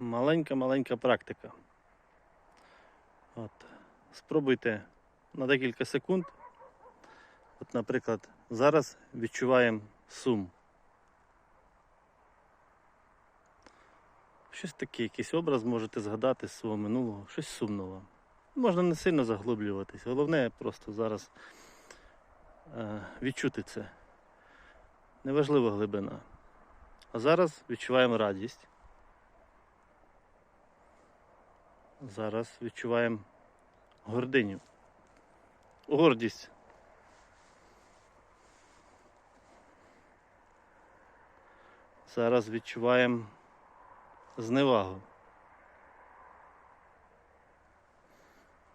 маленька-маленька практика. От. Спробуйте на декілька секунд. От, наприклад, зараз відчуваємо сум. Щось таке, якийсь образ можете згадати з свого минулого, щось сумного. Можна не сильно заглиблюватись. Головне просто зараз е, відчути це. Неважлива глибина. А зараз відчуваємо радість. Зараз відчуваємо гординю. Гордість. Зараз відчуваємо зневагу.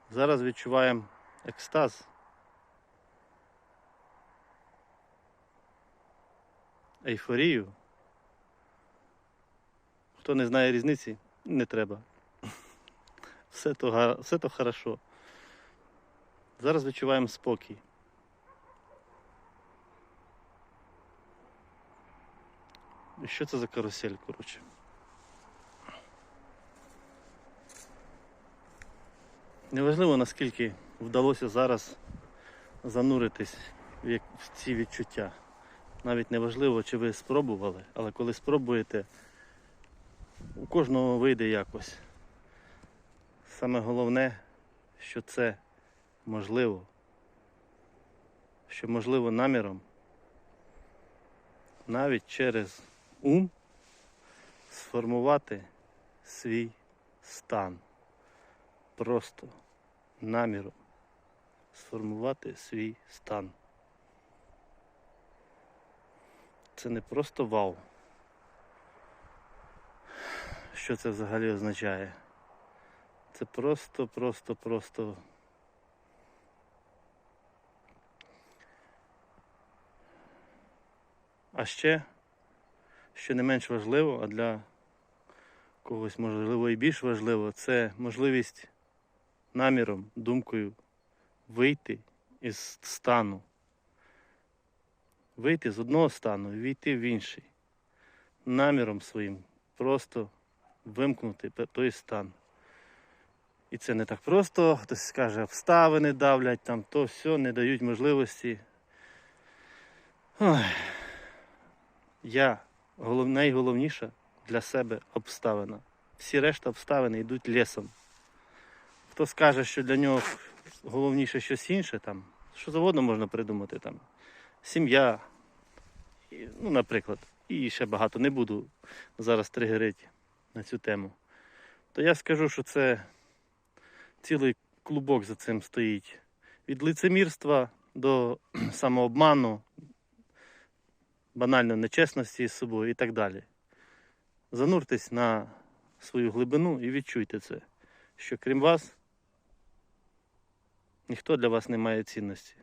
Зараз відчуваємо екстаз. Ейфорію. Хто не знає різниці, не треба. Все то, все то хорошо. Зараз відчуваємо спокій. І що це за карусель, коротше? Неважливо, наскільки вдалося зараз зануритись в ці відчуття. Навіть не важливо, чи ви спробували, але коли спробуєте, у кожного вийде якось. Саме головне, що це можливо, що можливо наміром, навіть через ум сформувати свій стан. Просто наміром сформувати свій стан. Це не просто вау. Що це взагалі означає? Це просто, просто, просто. А ще, що не менш важливо, а для когось можливо і більш важливо, це можливість наміром, думкою вийти із стану. Вийти з одного стану і війти в інший. Наміром своїм просто вимкнути той стан. І це не так просто. Хтось скаже, обставини давлять, там то все, не дають можливості. Ой. Я голов... найголовніша для себе обставина. Всі решта обставини йдуть лісом. Хто скаже, що для нього головніше щось інше, там, що завгодно можна придумати, там, сім'я, ну, наприклад, і ще багато не буду зараз тригерити на цю тему, то я скажу, що це цілий клубок за цим стоїть. Від лицемірства до самообману, банально нечесності з собою і так далі. Зануртесь на свою глибину і відчуйте це, що крім вас ніхто для вас не має цінності.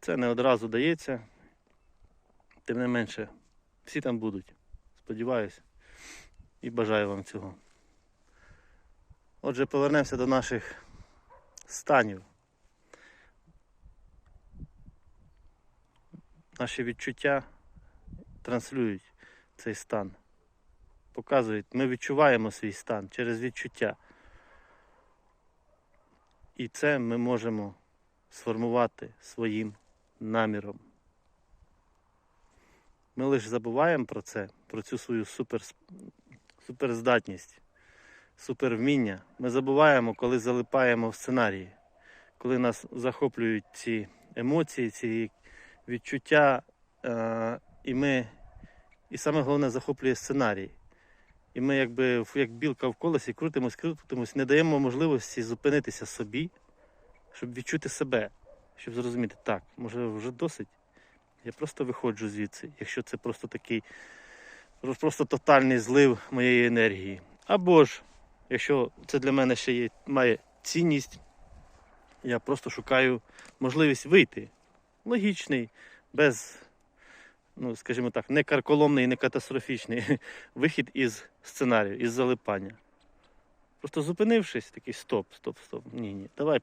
Це не одразу дається, тим не менше, всі там будуть. Сподіваюсь і бажаю вам цього. Отже, повернемося до наших станів. Наші відчуття транслюють цей стан. Показують, ми відчуваємо свій стан через відчуття. І це ми можемо сформувати своїм наміром. Ми лише забуваємо про це, про цю свою супер, суперздатність, супервміння. Ми забуваємо, коли залипаємо в сценарії, коли нас захоплюють ці емоції, ці відчуття, е- і ми, і саме головне захоплює сценарій. І ми якби як білка в колесі крутимось, крутимось, не даємо можливості зупинитися собі, щоб відчути себе, щоб зрозуміти, так, може вже досить. Я просто виходжу звідси, якщо це просто такий просто тотальний злив моєї енергії. Або ж, якщо це для мене ще є, має цінність, я просто шукаю можливість вийти. Логічний, без, ну, скажімо так, не карколомний, не катастрофічний вихід із сценарію, із залипання. Просто зупинившись, такий стоп, стоп, стоп. Ні, ні. Давай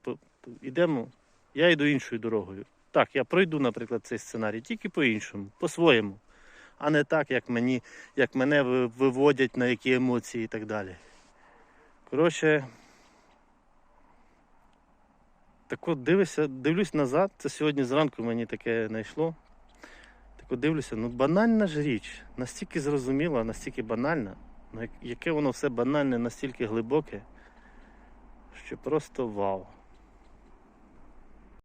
йдемо. Я йду іншою дорогою. Так, я пройду, наприклад, цей сценарій, тільки по-іншому, по-своєму. а не так, як мені, як мене виводять на які емоції і так далі. Коротше, так от дивишся, дивлюсь назад, це сьогодні зранку мені таке знайшло. Так от дивлюся, ну банальна ж річ, настільки зрозуміла, настільки банальна, ну яке воно все банальне, настільки глибоке, що просто вау.